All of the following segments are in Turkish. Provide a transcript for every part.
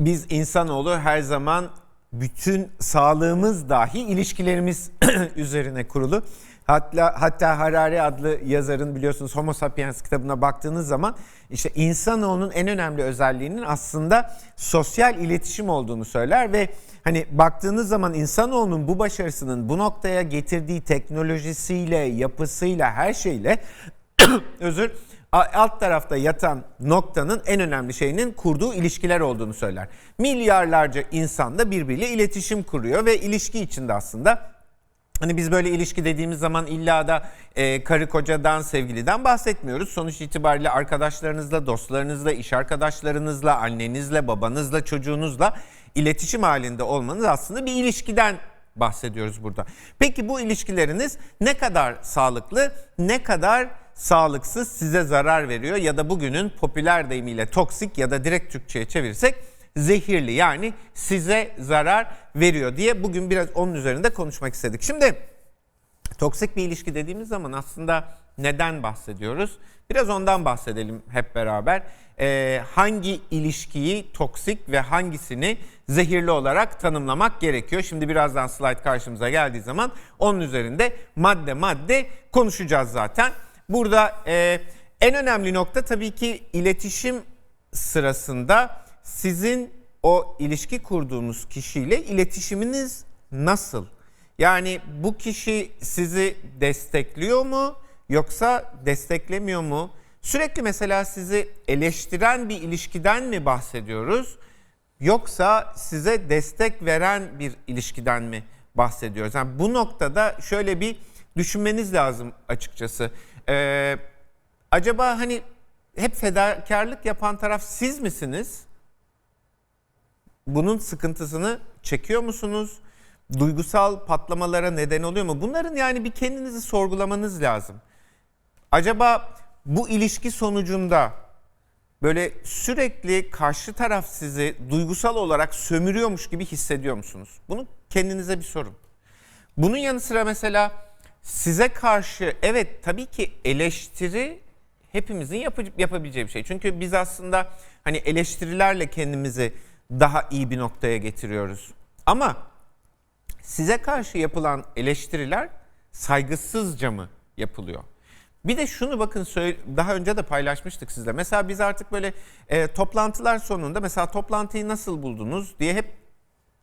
biz insanoğlu her zaman bütün sağlığımız dahi ilişkilerimiz üzerine kurulu. Hatta, hatta Harari adlı yazarın biliyorsunuz Homo Sapiens kitabına baktığınız zaman işte insanoğlunun en önemli özelliğinin aslında sosyal iletişim olduğunu söyler ve hani baktığınız zaman insanoğlunun bu başarısının bu noktaya getirdiği teknolojisiyle, yapısıyla, her şeyle özür alt tarafta yatan noktanın en önemli şeyinin kurduğu ilişkiler olduğunu söyler. Milyarlarca insan da birbiriyle iletişim kuruyor ve ilişki içinde aslında Hani biz böyle ilişki dediğimiz zaman illa da e, karı kocadan, sevgiliden bahsetmiyoruz. Sonuç itibariyle arkadaşlarınızla, dostlarınızla, iş arkadaşlarınızla, annenizle, babanızla, çocuğunuzla iletişim halinde olmanız aslında bir ilişkiden bahsediyoruz burada. Peki bu ilişkileriniz ne kadar sağlıklı, ne kadar sağlıksız size zarar veriyor ya da bugünün popüler deyimiyle toksik ya da direkt Türkçe'ye çevirirsek zehirli yani size zarar veriyor diye bugün biraz onun üzerinde konuşmak istedik. Şimdi toksik bir ilişki dediğimiz zaman aslında neden bahsediyoruz? Biraz ondan bahsedelim hep beraber. Ee, hangi ilişkiyi toksik ve hangisini zehirli olarak tanımlamak gerekiyor? Şimdi birazdan slide karşımıza geldiği zaman onun üzerinde madde madde konuşacağız zaten. Burada e, en önemli nokta tabii ki iletişim sırasında sizin o ilişki kurduğunuz kişiyle iletişiminiz nasıl? Yani bu kişi sizi destekliyor mu yoksa desteklemiyor mu? Sürekli mesela sizi eleştiren bir ilişkiden mi bahsediyoruz? Yoksa size destek veren bir ilişkiden mi bahsediyoruz? Yani bu noktada şöyle bir düşünmeniz lazım açıkçası. Ee, acaba hani hep fedakarlık yapan taraf siz misiniz? Bunun sıkıntısını çekiyor musunuz? Duygusal patlamalara neden oluyor mu? Bunların yani bir kendinizi sorgulamanız lazım. Acaba bu ilişki sonucunda böyle sürekli karşı taraf sizi duygusal olarak sömürüyormuş gibi hissediyor musunuz? Bunu kendinize bir sorun. Bunun yanı sıra mesela size karşı evet tabii ki eleştiri hepimizin yapı- yapabileceği bir şey. Çünkü biz aslında hani eleştirilerle kendimizi daha iyi bir noktaya getiriyoruz. Ama size karşı yapılan eleştiriler saygısızca mı yapılıyor? Bir de şunu bakın daha önce de paylaşmıştık sizle. Mesela biz artık böyle e, toplantılar sonunda mesela toplantıyı nasıl buldunuz diye hep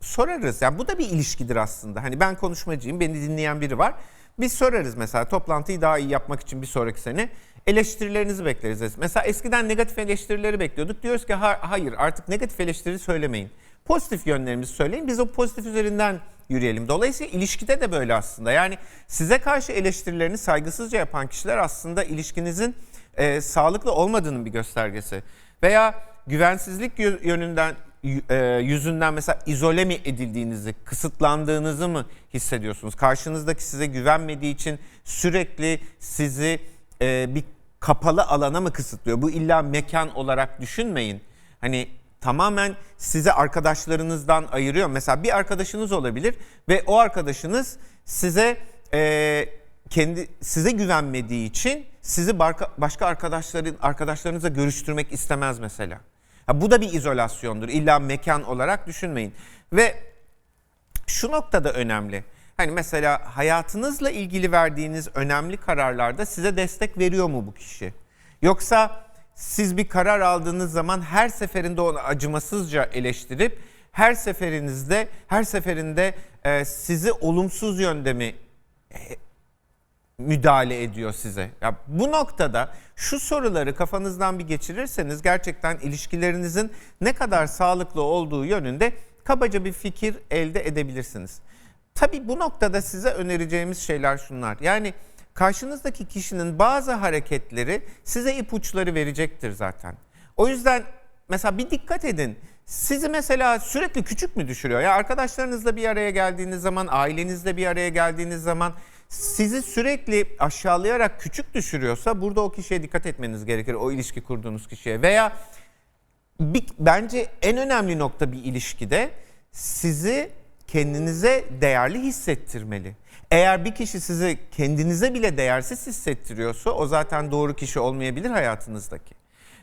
sorarız. Yani bu da bir ilişkidir aslında. Hani ben konuşmacıyım, beni dinleyen biri var. Biz sorarız mesela toplantıyı daha iyi yapmak için bir sonraki sene eleştirilerinizi bekleriz. Mesela eskiden negatif eleştirileri bekliyorduk. Diyoruz ki "Ha- hayır artık negatif eleştiri söylemeyin. Pozitif yönlerimizi söyleyin. Biz o pozitif üzerinden yürüyelim. Dolayısıyla ilişkide de böyle aslında. Yani size karşı eleştirilerini saygısızca yapan kişiler aslında ilişkinizin e, sağlıklı olmadığının bir göstergesi. Veya güvensizlik yö- yönünden yüzünden mesela izole mi edildiğinizi, kısıtlandığınızı mı hissediyorsunuz? Karşınızdaki size güvenmediği için sürekli sizi e, bir kapalı alana mı kısıtlıyor? Bu illa mekan olarak düşünmeyin. Hani tamamen sizi arkadaşlarınızdan ayırıyor. Mesela bir arkadaşınız olabilir ve o arkadaşınız size e, kendi size güvenmediği için sizi başka arkadaşların arkadaşlarınızla görüştürmek istemez mesela. Ha, bu da bir izolasyondur. İlla mekan olarak düşünmeyin. Ve şu noktada önemli. Hani mesela hayatınızla ilgili verdiğiniz önemli kararlarda size destek veriyor mu bu kişi? Yoksa siz bir karar aldığınız zaman her seferinde onu acımasızca eleştirip her seferinizde her seferinde e, sizi olumsuz yönde mi müdahale ediyor size. Ya bu noktada şu soruları kafanızdan bir geçirirseniz gerçekten ilişkilerinizin ne kadar sağlıklı olduğu yönünde kabaca bir fikir elde edebilirsiniz. Tabii bu noktada size önereceğimiz şeyler şunlar. Yani karşınızdaki kişinin bazı hareketleri size ipuçları verecektir zaten. O yüzden mesela bir dikkat edin. Sizi mesela sürekli küçük mü düşürüyor? Ya arkadaşlarınızla bir araya geldiğiniz zaman, ailenizle bir araya geldiğiniz zaman sizi sürekli aşağılayarak küçük düşürüyorsa burada o kişiye dikkat etmeniz gerekir. O ilişki kurduğunuz kişiye veya bir, bence en önemli nokta bir ilişkide sizi kendinize değerli hissettirmeli. Eğer bir kişi sizi kendinize bile değersiz hissettiriyorsa o zaten doğru kişi olmayabilir hayatınızdaki.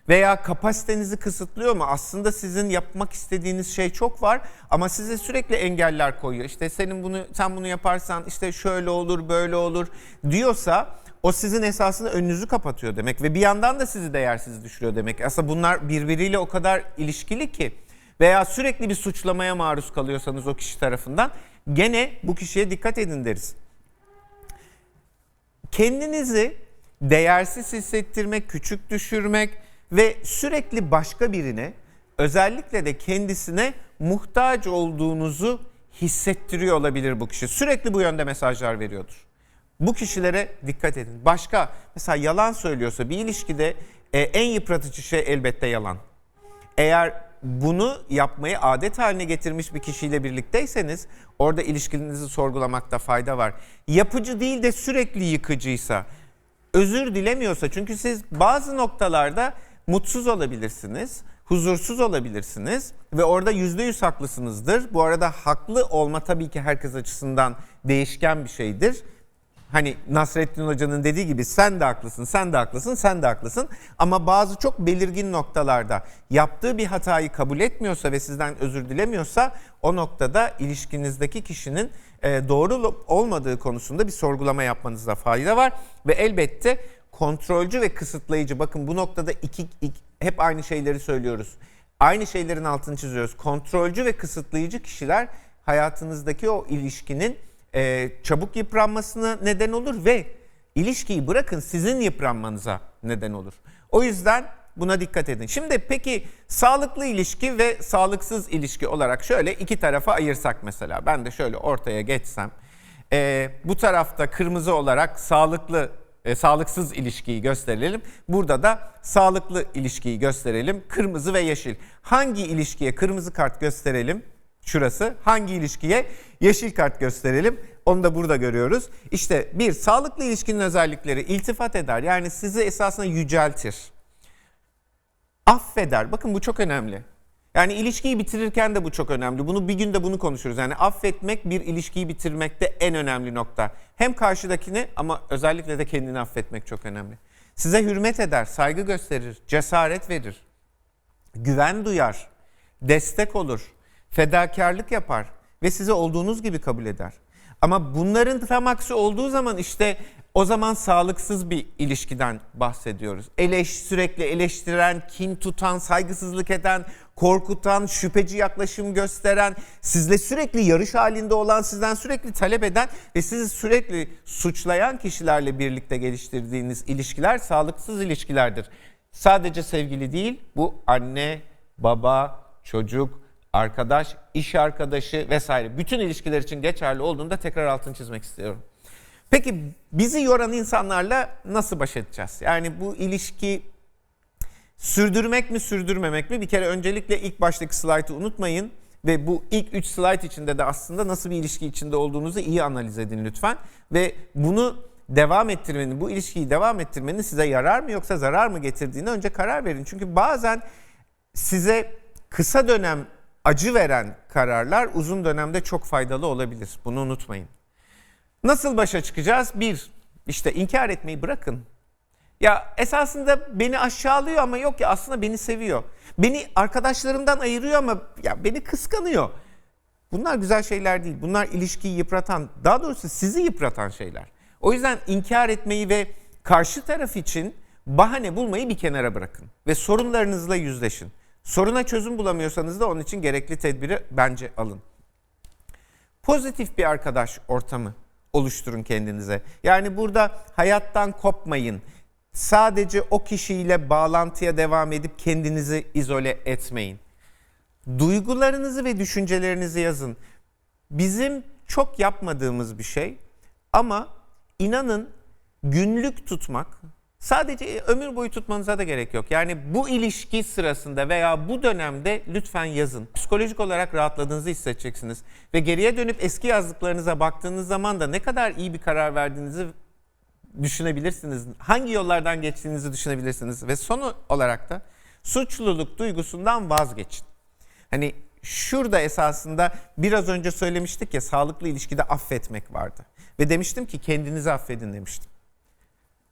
Veya kapasitenizi kısıtlıyor mu? Aslında sizin yapmak istediğiniz şey çok var ama size sürekli engeller koyuyor. İşte senin bunu sen bunu yaparsan işte şöyle olur, böyle olur diyorsa o sizin esasında önünüzü kapatıyor demek ve bir yandan da sizi değersiz düşürüyor demek. Aslında bunlar birbiriyle o kadar ilişkili ki veya sürekli bir suçlamaya maruz kalıyorsanız o kişi tarafından gene bu kişiye dikkat edin deriz. Kendinizi değersiz hissettirmek, küçük düşürmek ve sürekli başka birine özellikle de kendisine muhtaç olduğunuzu hissettiriyor olabilir bu kişi. Sürekli bu yönde mesajlar veriyordur. Bu kişilere dikkat edin. Başka mesela yalan söylüyorsa bir ilişkide e, en yıpratıcı şey elbette yalan. Eğer bunu yapmayı adet haline getirmiş bir kişiyle birlikteyseniz orada ilişkinizi sorgulamakta fayda var. Yapıcı değil de sürekli yıkıcıysa, özür dilemiyorsa çünkü siz bazı noktalarda mutsuz olabilirsiniz, huzursuz olabilirsiniz ve orada yüzde yüz haklısınızdır. Bu arada haklı olma tabii ki herkes açısından değişken bir şeydir. Hani Nasrettin Hoca'nın dediği gibi sen de haklısın, sen de haklısın, sen de haklısın. Ama bazı çok belirgin noktalarda yaptığı bir hatayı kabul etmiyorsa ve sizden özür dilemiyorsa o noktada ilişkinizdeki kişinin e, doğru olmadığı konusunda bir sorgulama yapmanızda fayda var. Ve elbette kontrolcü ve kısıtlayıcı bakın bu noktada iki, iki hep aynı şeyleri söylüyoruz. Aynı şeylerin altını çiziyoruz. Kontrolcü ve kısıtlayıcı kişiler hayatınızdaki o ilişkinin e, çabuk yıpranmasına neden olur ve ilişkiyi bırakın sizin yıpranmanıza neden olur. O yüzden buna dikkat edin. Şimdi peki sağlıklı ilişki ve sağlıksız ilişki olarak şöyle iki tarafa ayırsak mesela. Ben de şöyle ortaya geçsem. E, bu tarafta kırmızı olarak sağlıklı e, sağlıksız ilişkiyi gösterelim. Burada da sağlıklı ilişkiyi gösterelim. Kırmızı ve yeşil. Hangi ilişkiye kırmızı kart gösterelim? Şurası. Hangi ilişkiye yeşil kart gösterelim? Onu da burada görüyoruz. İşte bir sağlıklı ilişkinin özellikleri iltifat eder. Yani sizi esasında yüceltir. Affeder. Bakın bu çok önemli. Yani ilişkiyi bitirirken de bu çok önemli. Bunu bir günde bunu konuşuruz. Yani affetmek bir ilişkiyi bitirmekte en önemli nokta. Hem karşıdakini ama özellikle de kendini affetmek çok önemli. Size hürmet eder, saygı gösterir, cesaret verir, güven duyar, destek olur, fedakarlık yapar ve sizi olduğunuz gibi kabul eder. Ama bunların tam aksi olduğu zaman işte o zaman sağlıksız bir ilişkiden bahsediyoruz. Eleş, sürekli eleştiren, kin tutan, saygısızlık eden, korkutan, şüpheci yaklaşım gösteren, sizle sürekli yarış halinde olan, sizden sürekli talep eden ve sizi sürekli suçlayan kişilerle birlikte geliştirdiğiniz ilişkiler sağlıksız ilişkilerdir. Sadece sevgili değil, bu anne, baba, çocuk, arkadaş, iş arkadaşı vesaire bütün ilişkiler için geçerli olduğunda tekrar altını çizmek istiyorum. Peki bizi yoran insanlarla nasıl baş edeceğiz? Yani bu ilişki sürdürmek mi sürdürmemek mi? Bir kere öncelikle ilk baştaki slaytı unutmayın ve bu ilk 3 slayt içinde de aslında nasıl bir ilişki içinde olduğunuzu iyi analiz edin lütfen ve bunu devam ettirmenin, bu ilişkiyi devam ettirmenin size yarar mı yoksa zarar mı getirdiğine önce karar verin. Çünkü bazen size kısa dönem acı veren kararlar uzun dönemde çok faydalı olabilir. Bunu unutmayın. Nasıl başa çıkacağız? Bir, işte inkar etmeyi bırakın. Ya esasında beni aşağılıyor ama yok ya aslında beni seviyor. Beni arkadaşlarımdan ayırıyor ama ya beni kıskanıyor. Bunlar güzel şeyler değil. Bunlar ilişkiyi yıpratan, daha doğrusu sizi yıpratan şeyler. O yüzden inkar etmeyi ve karşı taraf için bahane bulmayı bir kenara bırakın ve sorunlarınızla yüzleşin. Soruna çözüm bulamıyorsanız da onun için gerekli tedbiri bence alın. Pozitif bir arkadaş ortamı oluşturun kendinize. Yani burada hayattan kopmayın. Sadece o kişiyle bağlantıya devam edip kendinizi izole etmeyin. Duygularınızı ve düşüncelerinizi yazın. Bizim çok yapmadığımız bir şey ama inanın günlük tutmak sadece ömür boyu tutmanıza da gerek yok. Yani bu ilişki sırasında veya bu dönemde lütfen yazın. Psikolojik olarak rahatladığınızı hissedeceksiniz. Ve geriye dönüp eski yazdıklarınıza baktığınız zaman da ne kadar iyi bir karar verdiğinizi düşünebilirsiniz. Hangi yollardan geçtiğinizi düşünebilirsiniz. Ve son olarak da suçluluk duygusundan vazgeçin. Hani şurada esasında biraz önce söylemiştik ya sağlıklı ilişkide affetmek vardı. Ve demiştim ki kendinizi affedin demiştim.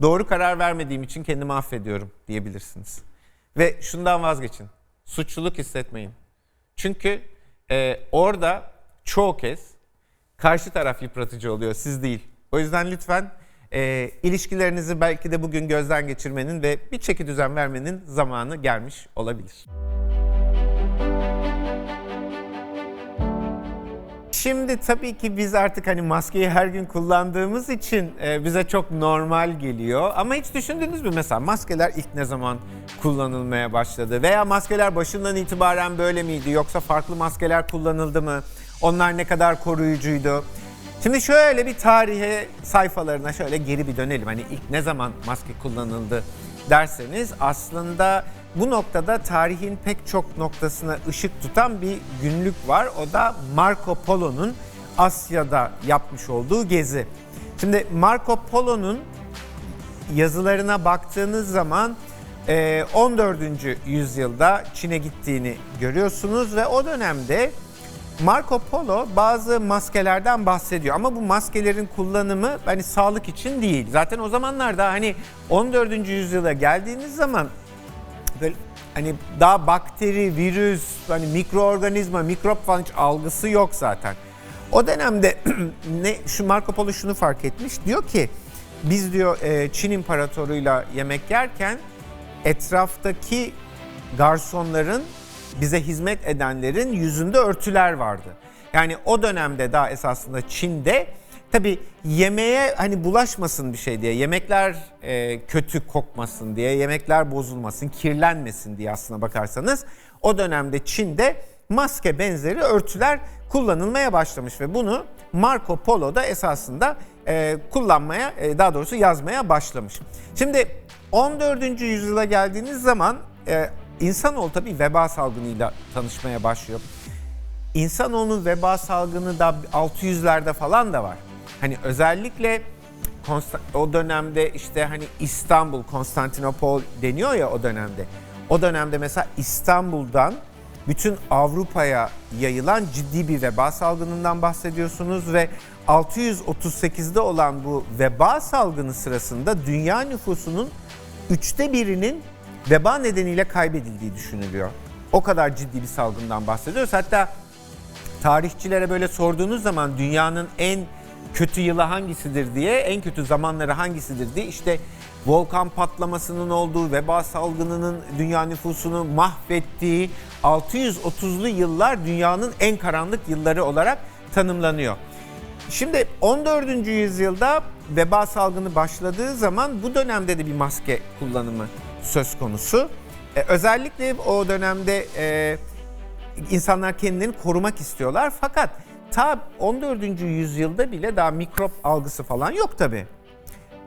Doğru karar vermediğim için kendimi affediyorum diyebilirsiniz. Ve şundan vazgeçin. Suçluluk hissetmeyin. Çünkü e, orada çoğu kez karşı taraf yıpratıcı oluyor, siz değil. O yüzden lütfen e, ilişkilerinizi belki de bugün gözden geçirmenin ve bir çeki düzen vermenin zamanı gelmiş olabilir. Şimdi tabii ki biz artık hani maskeyi her gün kullandığımız için e, bize çok normal geliyor. Ama hiç düşündünüz mü mesela maskeler ilk ne zaman kullanılmaya başladı? Veya maskeler başından itibaren böyle miydi? Yoksa farklı maskeler kullanıldı mı? Onlar ne kadar koruyucuydu? Şimdi şöyle bir tarihe sayfalarına şöyle geri bir dönelim. Hani ilk ne zaman maske kullanıldı derseniz aslında bu noktada tarihin pek çok noktasına ışık tutan bir günlük var. O da Marco Polo'nun Asya'da yapmış olduğu gezi. Şimdi Marco Polo'nun yazılarına baktığınız zaman e, 14. yüzyılda Çin'e gittiğini görüyorsunuz ve o dönemde Marco Polo bazı maskelerden bahsediyor ama bu maskelerin kullanımı hani sağlık için değil. Zaten o zamanlarda hani 14. yüzyıla geldiğiniz zaman böyle hani daha bakteri, virüs, hani mikroorganizma, mikrop falan hiç algısı yok zaten. O dönemde ne şu Marco Polo şunu fark etmiş. Diyor ki biz diyor e, Çin imparatoruyla yemek yerken etraftaki garsonların bize hizmet edenlerin yüzünde örtüler vardı. Yani o dönemde daha esasında Çin'de tabi yemeğe hani bulaşmasın bir şey diye, yemekler e, kötü kokmasın diye, yemekler bozulmasın, kirlenmesin diye aslına bakarsanız o dönemde Çin'de maske benzeri örtüler kullanılmaya başlamış ve bunu Marco Polo da esasında e, kullanmaya, e, daha doğrusu yazmaya başlamış. Şimdi 14. yüzyıla geldiğiniz zaman e, insanoğlu tabii veba salgınıyla tanışmaya başlıyor. İnsanoğlunun veba salgını da 600'lerde falan da var. Hani özellikle o dönemde işte hani İstanbul, Konstantinopol deniyor ya o dönemde. O dönemde mesela İstanbul'dan bütün Avrupa'ya yayılan ciddi bir veba salgınından bahsediyorsunuz ve 638'de olan bu veba salgını sırasında dünya nüfusunun üçte birinin veba nedeniyle kaybedildiği düşünülüyor. O kadar ciddi bir salgından bahsediyoruz. Hatta tarihçilere böyle sorduğunuz zaman dünyanın en kötü yılı hangisidir diye, en kötü zamanları hangisidir diye işte volkan patlamasının olduğu, veba salgınının dünya nüfusunu mahvettiği 630'lu yıllar dünyanın en karanlık yılları olarak tanımlanıyor. Şimdi 14. yüzyılda veba salgını başladığı zaman bu dönemde de bir maske kullanımı söz konusu. Ee, özellikle o dönemde e, insanlar kendilerini korumak istiyorlar. Fakat ta 14. yüzyılda bile daha mikrop algısı falan yok tabi.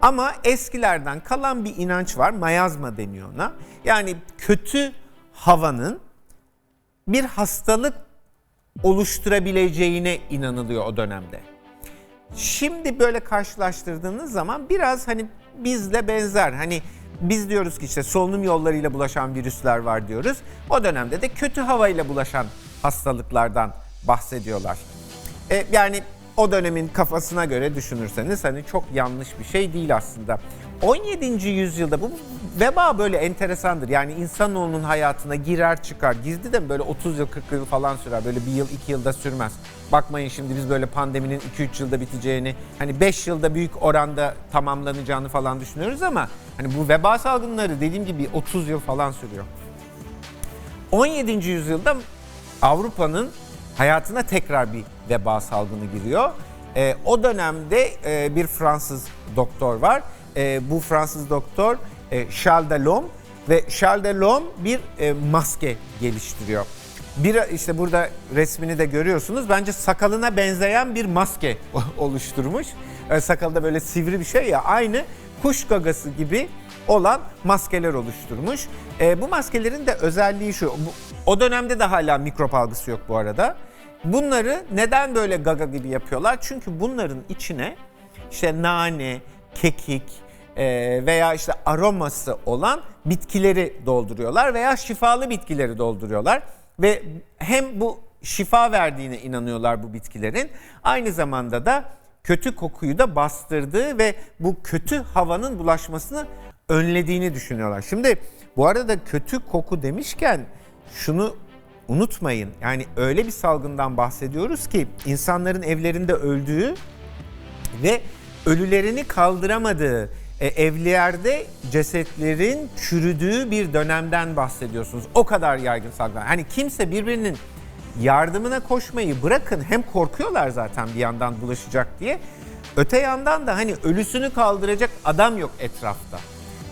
Ama eskilerden kalan bir inanç var. Mayazma deniyor ona. Yani kötü havanın bir hastalık oluşturabileceğine inanılıyor o dönemde. Şimdi böyle karşılaştırdığınız zaman biraz hani bizle benzer. Hani biz diyoruz ki işte solunum yollarıyla bulaşan virüsler var diyoruz. O dönemde de kötü havayla bulaşan hastalıklardan bahsediyorlar. E, yani o dönemin kafasına göre düşünürseniz hani çok yanlış bir şey değil aslında. 17. yüzyılda bu veba böyle enteresandır. Yani insanoğlunun hayatına girer çıkar. Gizli de böyle 30 yıl 40 yıl falan sürer. Böyle bir yıl 2 yılda sürmez. Bakmayın şimdi biz böyle pandeminin 2-3 yılda biteceğini hani 5 yılda büyük oranda tamamlanacağını falan düşünüyoruz ama hani bu veba salgınları dediğim gibi 30 yıl falan sürüyor. 17. yüzyılda Avrupa'nın hayatına tekrar bir veba salgını giriyor. E, o dönemde e, bir Fransız doktor var. E, bu Fransız doktor e, Charles Delhomme ve Charles Delhomme bir e, maske geliştiriyor. Bir işte burada resmini de görüyorsunuz. Bence sakalına benzeyen bir maske oluşturmuş. E, sakalı da böyle sivri bir şey ya aynı kuş gagası gibi olan maskeler oluşturmuş. E, bu maskelerin de özelliği şu. Bu, o dönemde de hala mikrop algısı yok bu arada. Bunları neden böyle gaga gibi yapıyorlar? Çünkü bunların içine işte nane, kekik veya işte aroması olan bitkileri dolduruyorlar veya şifalı bitkileri dolduruyorlar. Ve hem bu şifa verdiğine inanıyorlar bu bitkilerin aynı zamanda da kötü kokuyu da bastırdığı ve bu kötü havanın bulaşmasını önlediğini düşünüyorlar. Şimdi Bu arada kötü koku demişken şunu unutmayın. Yani öyle bir salgından bahsediyoruz ki insanların evlerinde öldüğü ve ölülerini kaldıramadığı e, cesetlerin çürüdüğü bir dönemden bahsediyorsunuz. O kadar yaygın salgın. Hani kimse birbirinin yardımına koşmayı bırakın. Hem korkuyorlar zaten bir yandan bulaşacak diye. Öte yandan da hani ölüsünü kaldıracak adam yok etrafta.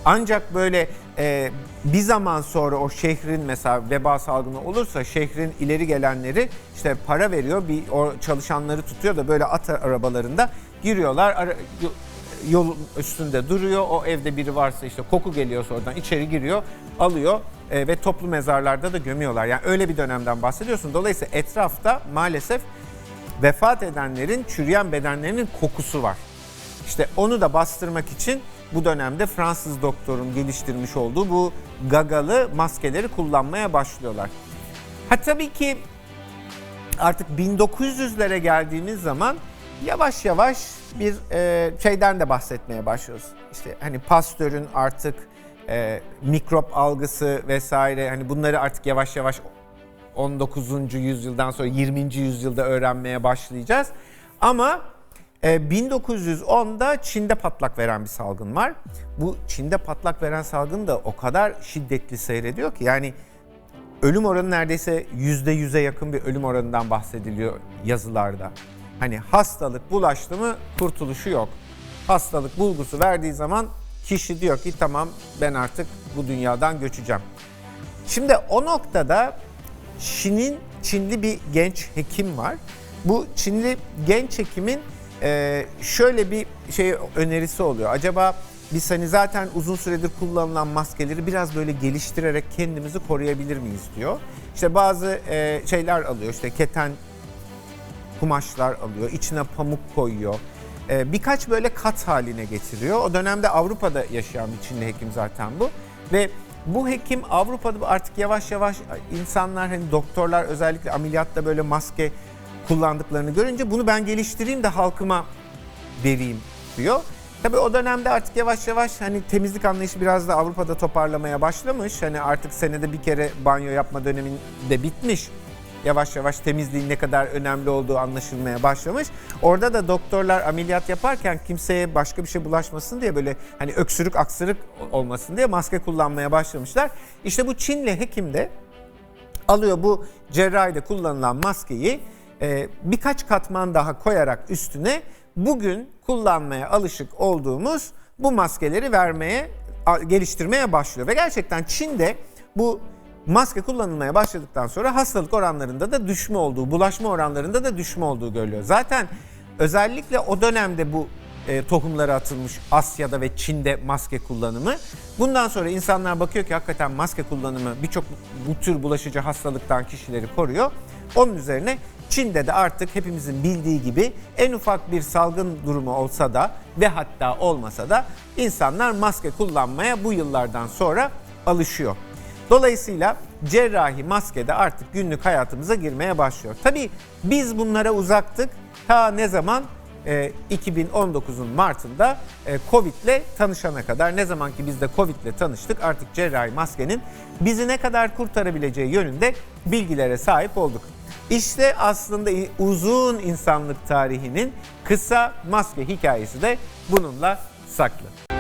Ancak böyle e, bir zaman sonra o şehrin mesela veba salgını olursa şehrin ileri gelenleri işte para veriyor bir o çalışanları tutuyor da böyle at arabalarında giriyorlar ara- yol üstünde duruyor o evde biri varsa işte koku geliyorsa oradan içeri giriyor alıyor e, ve toplu mezarlarda da gömüyorlar yani öyle bir dönemden bahsediyorsun dolayısıyla etrafta maalesef vefat edenlerin çürüyen bedenlerinin kokusu var. İşte onu da bastırmak için bu dönemde Fransız doktorun geliştirmiş olduğu bu gagalı maskeleri kullanmaya başlıyorlar. Ha tabii ki artık 1900'lere geldiğimiz zaman yavaş yavaş bir e, şeyden de bahsetmeye başlıyoruz. İşte hani Pasteur'ün artık e, mikrop algısı vesaire hani bunları artık yavaş yavaş 19. yüzyıldan sonra 20. yüzyılda öğrenmeye başlayacağız. Ama e, 1910'da Çin'de patlak veren bir salgın var. Bu Çin'de patlak veren salgın da o kadar şiddetli seyrediyor ki yani ölüm oranı neredeyse yüzde yüze yakın bir ölüm oranından bahsediliyor yazılarda. Hani hastalık bulaştı mı kurtuluşu yok. Hastalık bulgusu verdiği zaman kişi diyor ki tamam ben artık bu dünyadan göçeceğim. Şimdi o noktada Çin'in Çinli bir genç hekim var. Bu Çinli genç hekimin e, şöyle bir şey önerisi oluyor. Acaba biz hani zaten uzun süredir kullanılan maskeleri biraz böyle geliştirerek kendimizi koruyabilir miyiz diyor. İşte bazı e, şeyler alıyor işte keten kumaşlar alıyor, içine pamuk koyuyor. Ee, birkaç böyle kat haline getiriyor. O dönemde Avrupa'da yaşayan bir Çinli hekim zaten bu. Ve bu hekim Avrupa'da artık yavaş yavaş insanlar hani doktorlar özellikle ameliyatta böyle maske kullandıklarını görünce bunu ben geliştireyim de halkıma vereyim diyor. Tabii o dönemde artık yavaş yavaş hani temizlik anlayışı biraz da Avrupa'da toparlamaya başlamış. Hani artık senede bir kere banyo yapma döneminde bitmiş yavaş yavaş temizliğin ne kadar önemli olduğu anlaşılmaya başlamış. Orada da doktorlar ameliyat yaparken kimseye başka bir şey bulaşmasın diye böyle hani öksürük aksırık olmasın diye maske kullanmaya başlamışlar. İşte bu Çinli hekim de alıyor bu cerrahide kullanılan maskeyi e, birkaç katman daha koyarak üstüne bugün kullanmaya alışık olduğumuz bu maskeleri vermeye geliştirmeye başlıyor ve gerçekten Çin'de bu maske kullanılmaya başladıktan sonra hastalık oranlarında da düşme olduğu, bulaşma oranlarında da düşme olduğu görülüyor. Zaten özellikle o dönemde bu e, tohumları atılmış Asya'da ve Çin'de maske kullanımı. Bundan sonra insanlar bakıyor ki hakikaten maske kullanımı birçok bu tür bulaşıcı hastalıktan kişileri koruyor. Onun üzerine Çin'de de artık hepimizin bildiği gibi en ufak bir salgın durumu olsa da ve hatta olmasa da insanlar maske kullanmaya bu yıllardan sonra alışıyor. Dolayısıyla cerrahi maske de artık günlük hayatımıza girmeye başlıyor. Tabii biz bunlara uzaktık. Ta ne zaman? Ee, 2019'un Mart'ında e, Covid ile tanışana kadar ne zaman ki biz de Covid ile tanıştık artık cerrahi maskenin bizi ne kadar kurtarabileceği yönünde bilgilere sahip olduk. İşte aslında uzun insanlık tarihinin kısa maske hikayesi de bununla saklı.